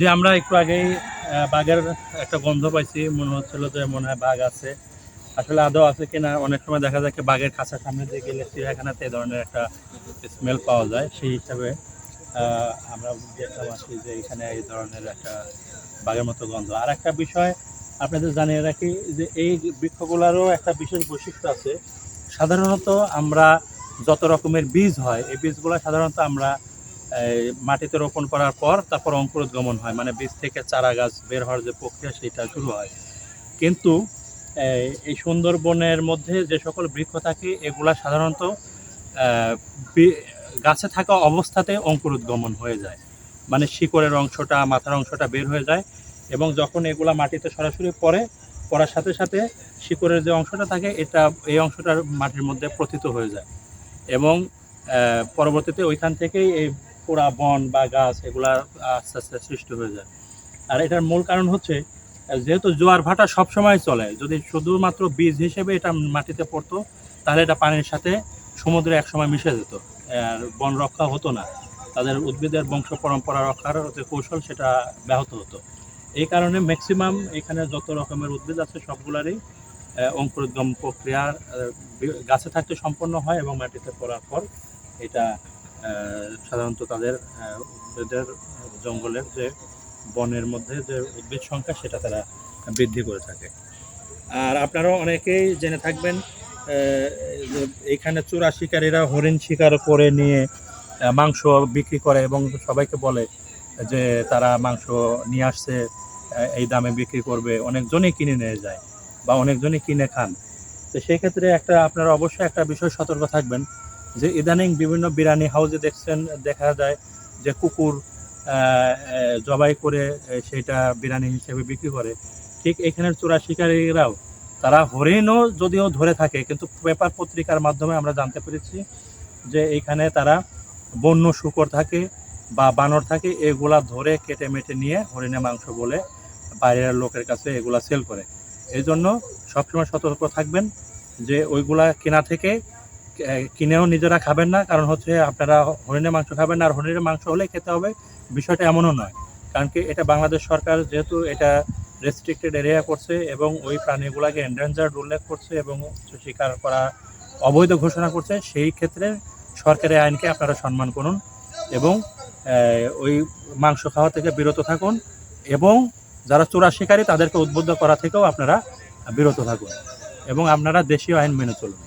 যে আমরা একটু আগেই বাঘের একটা গন্ধ পাইছি, মনে হচ্ছিল যে মনে হয় বাঘ আছে। আসলে আদৌ আছে কিনা, অনেক সময় দেখা যায় বাঘের কাছের সামনে দিয়ে গেলে চিড়িয়াখানাতে এই ধরনের একটা স্মেল পাওয়া যায়, সেই হিসাবে আমরা দেখলাম আসি যে এখানে এই ধরনের একটা বাঘের মতো গন্ধ। আর একটা বিষয় আপনাদের জানিয়ে রাখি যে এই বৃক্ষগুলোরও একটা বিশেষ বৈশিষ্ট্য আছে। সাধারণত আমরা যত রকমের বীজ হয়, এই বীজগুলো সাধারণত আমরা মাটিতে রোপণ করার পর তারপর অঙ্কুরোদ্গমন হয় মানে বীজ থেকে চারা গাছ বের হওয়ার যে প্রক্রিয়া সেটা শুরু হয়। কিন্তু এই, সুন্দরবনের মধ্যে যে সকল বৃক্ষ থাকে এগুলা সাধারণত গাছে থাকা অবস্থাতে অঙ্কুরোদ্গমন হয়ে যায়। মানে শিকড়ের অংশটা মাথার অংশটা বের হয়ে যায় এবং যখন এগুলা মাটিতে সরাসরি পড়ে পড়ার সাথে সাথে শিকড়ের যে অংশটা থাকে এটা এই অংশটার মাটির মধ্যে প্রথিত হয়ে যায়। এবং পরবর্তীতে ওইখান থেকেই এই পোড়া বন বা গাছ এগুলা আস্তে আস্তে সৃষ্টি হয়ে যায়। আর এটার মূল কারণ হচ্ছে যেহেতু জোয়ার ভাটা সবসময় চলে যদি শুধুমাত্র বীজ হিসেবে এটা মাটিতে পড়তো তাহলে এটা পানির সাথে সমুদ্রে একসময় মিশে যেত। আর বন রক্ষা হতো না। তাদের উদ্ভিদের বংশ পরম্পরা রক্ষার যে কৌশল সেটা ব্যাহত হতো। এই কারণে ম্যাক্সিমাম এখানে যত রকমের উদ্ভিদ আছে সবগুলারই অঙ্কুরোদ্গম প্রক্রিয়া আহ, বি- গাছে থাকতে সম্পন্ন হয় এবং মাটিতে পড়ার পর এটা সাধারণত তাদের উদ্ভিদের জঙ্গলের যে বনের মধ্যে যে উদ্ভিদ সংখ্যা, সেটা তারা বৃদ্ধি করে থাকে। আর আপনারাও অনেকেই জেনে থাকবেন এখানে চোরা শিকারীরা হরিণ শিকার করে নিয়ে মাংস বিক্রি করে এবং সবাইকে বলে যে তারা মাংস নিয়ে আসছে এই দামে বিক্রি করবে। অনেকজনই কিনে নিয়ে যায় বা অনেকজনই কিনে খান। তো সেই ক্ষেত্রে একটা, আপনারা অবশ্যই একটা বিষয় সতর্ক থাকবেন। যে ইদানিং বিভিন্ন বিরানি হাউসে দেখছেন, দেখা যায় যে কুকুর জবাই করে সেটা বিরানি হিসেবে বিক্রি করে। ঠিক এখানের চোরা শিকারীরাও, তারা হরিণও যদিও ধরে থাকে, কিন্তু পেপার পত্রিকার মাধ্যমে আমরা জানতে পেরেছি যে এইখানে তারা বন্য শুকর থাকে বা বানর থাকে, এগুলা ধরে কেটে মেটে নিয়ে হরিণের মাংস বলে বাইরের লোকের কাছে এগুলা সেল করে। এই জন্য সবসময় সতর্ক থাকবেন যে ওইগুলা কেনা থেকে কিনেও নিজেরা খাবেন না, কারণ হচ্ছে আপনারা হরিণের মাংস খাবেন না, আর হরিণের মাংস হলে খেতে হবে। বিষয়টা এমনও নয়, কারণ কি এটা বাংলাদেশ সরকার যেহেতু এটা রেস্ট্রিক্টেড এরিয়া করছে এবং ওই প্রাণীগুলোকে এন্ডেঞ্জার্ড উল্লেখ করছে এবং শিকার করা অবৈধ ঘোষণা করছে, সেই ক্ষেত্রে সরকারি আইনকে আপনারা সম্মান করুন এবং ওই মাংস খাওয়া থেকে বিরত থাকুন এবং যারা চোরা শিকারী তাদেরকে উদ্বুদ্ধ করা থেকেও আপনারা বিরত থাকুন এবং আপনারা দেশীয় আইন মেনে চলুন।